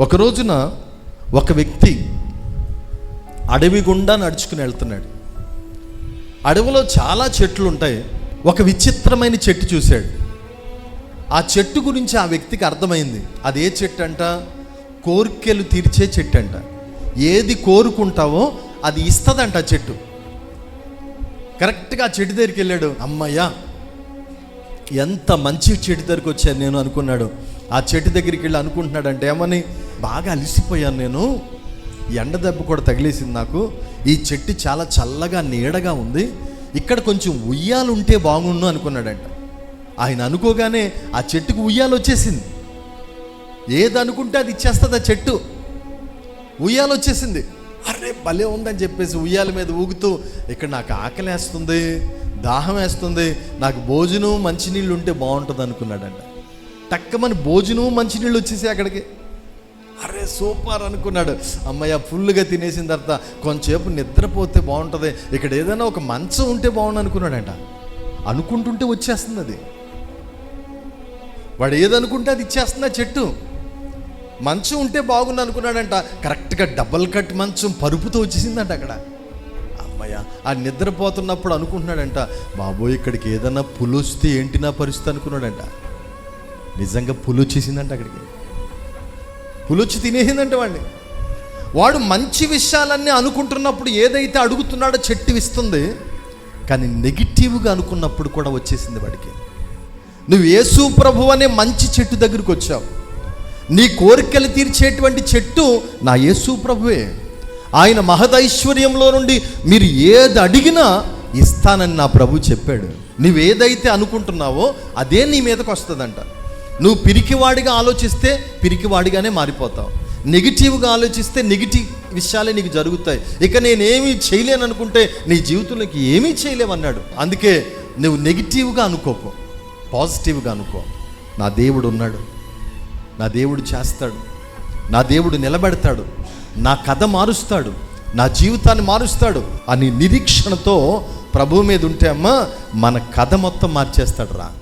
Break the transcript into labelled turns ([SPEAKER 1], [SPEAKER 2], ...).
[SPEAKER 1] ఒక రోజున ఒక వ్యక్తి అడవి గుండా నడుచుకుని వెళ్తున్నాడు. అడవిలో చాలా చెట్లు ఉంటాయి. ఒక విచిత్రమైన చెట్టు చూశాడు. ఆ చెట్టు గురించి ఆ వ్యక్తికి అర్థమైంది. అది ఏ చెట్టు అంట కోరికలు తీర్చే చెట్టు అంట ఏది కోరుకుంటావో అది ఇస్తుందంట ఆ చెట్టు. కరెక్ట్గా ఆ చెట్టు దగ్గరికి వెళ్ళాడు. అమ్మయ్యా ఎంత మంచి చెట్టు దగ్గరికి వచ్చాను నేను అనుకున్నాడు. ఆ చెట్టు దగ్గరికి వెళ్ళి అనుకుంటున్నాడంటే ఏమని? బాగా అలిసిపోయాను నేను. ఎండ దెబ్బ కూడా తగిలేసింది నాకు. ఈ చెట్టు చాలా చల్లగా నీడగా ఉంది. ఇక్కడ కొంచెం ఉయ్యాలు ఉంటే బాగుండు అనుకున్నాడంట. ఆయన అనుకోగానే ఆ చెట్టుకు ఉయ్యాలు వచ్చేసింది ఏది అనుకుంటే అది ఇచ్చేస్తుంది ఆ చెట్టు. ఉయ్యాలు వచ్చేసింది అరే భలే ఉందని చెప్పేసి ఉయ్యాల మీద ఊగుతూ ఇక్కడ నాకు ఆకలి వేస్తుంది దాహం వేస్తుంది నాకు భోజనం మంచినీళ్ళు ఉంటే బాగుంటుంది అనుకున్నాడంట టక్కమని భోజనం మంచినీళ్ళు వచ్చేసి అక్కడికి. అరే సూపర్ అనుకున్నాడు. అమ్మయ్య ఫుల్గా తినేసిన తర్వాత కొంచెంసేపు నిద్రపోతే బాగుంటుంది. ఇక్కడ ఏదైనా ఒక మంచం ఉంటే బాగుండు అనుకున్నాడంట అనుకుంటుంటే వచ్చేస్తుంది అది వాడు ఏదనుకుంటే అది ఇచ్చేస్తుంది ఆ చెట్టు. మంచం ఉంటే బాగుండు అనుకున్నాడంట కరెక్ట్గా డబల్ కట్ మంచం పరుపుతో వచ్చేసిందంట అక్కడ. అమ్మయ్య ఆ నిద్రపోతున్నప్పుడు అనుకుంటున్నాడంట బాబోయ్ ఇక్కడికి ఏదన్నా పులు వస్తే ఏంటి నా పరిస్థితి? అనుకున్నాడంట. నిజంగా పులు వచ్చేసిందంట అక్కడికి. పులొచ్చి తినేసిందంటే వాడిని. వాడు మంచి విషయాలన్నీ అనుకుంటున్నప్పుడు ఏదైతే అడుగుతున్నాడో చెట్టు ఇస్తుంది కానీ నెగిటివ్గా అనుకున్నప్పుడు కూడా వచ్చేసింది వాడికి. నువ్వు యేసు ప్రభు అనే మంచి చెట్టు దగ్గరికి వచ్చావు. నీ కోరికలు తీర్చేటువంటి చెట్టు నా యేసు ప్రభువే. ఆయన మహదైశ్వర్యంలో నుండి మీరు ఏది అడిగినా ఇస్తానని నా ప్రభు చెప్పాడు. నువ్వేదైతే అనుకుంటున్నావో అదే నీ మీదకి వస్తుందంట. నువ్వు పిరికివాడిగా ఆలోచిస్తే పిరికివాడిగానే మారిపోతావు. నెగిటివ్గా ఆలోచిస్తే నెగిటివ్ విషయాలే నీకు జరుగుతాయి. ఇక నేనేమీ చేయలేను అనుకుంటే నీ జీవితంలోకి ఏమీ చేయలేవన్నాడు. అందుకే నువ్వు నెగిటివ్గా అనుకోకు. పాజిటివ్గా అనుకో. నా దేవుడు ఉన్నాడు. నా దేవుడు చేస్తాడు. నా దేవుడు నిలబెడతాడు. నా కథ మారుస్తాడు. నా జీవితాన్ని మారుస్తాడు అని నిరీక్షణతో ప్రభు మీద ఉంటే అమ్మా మన కథ మొత్తం మార్చేస్తాడు రా.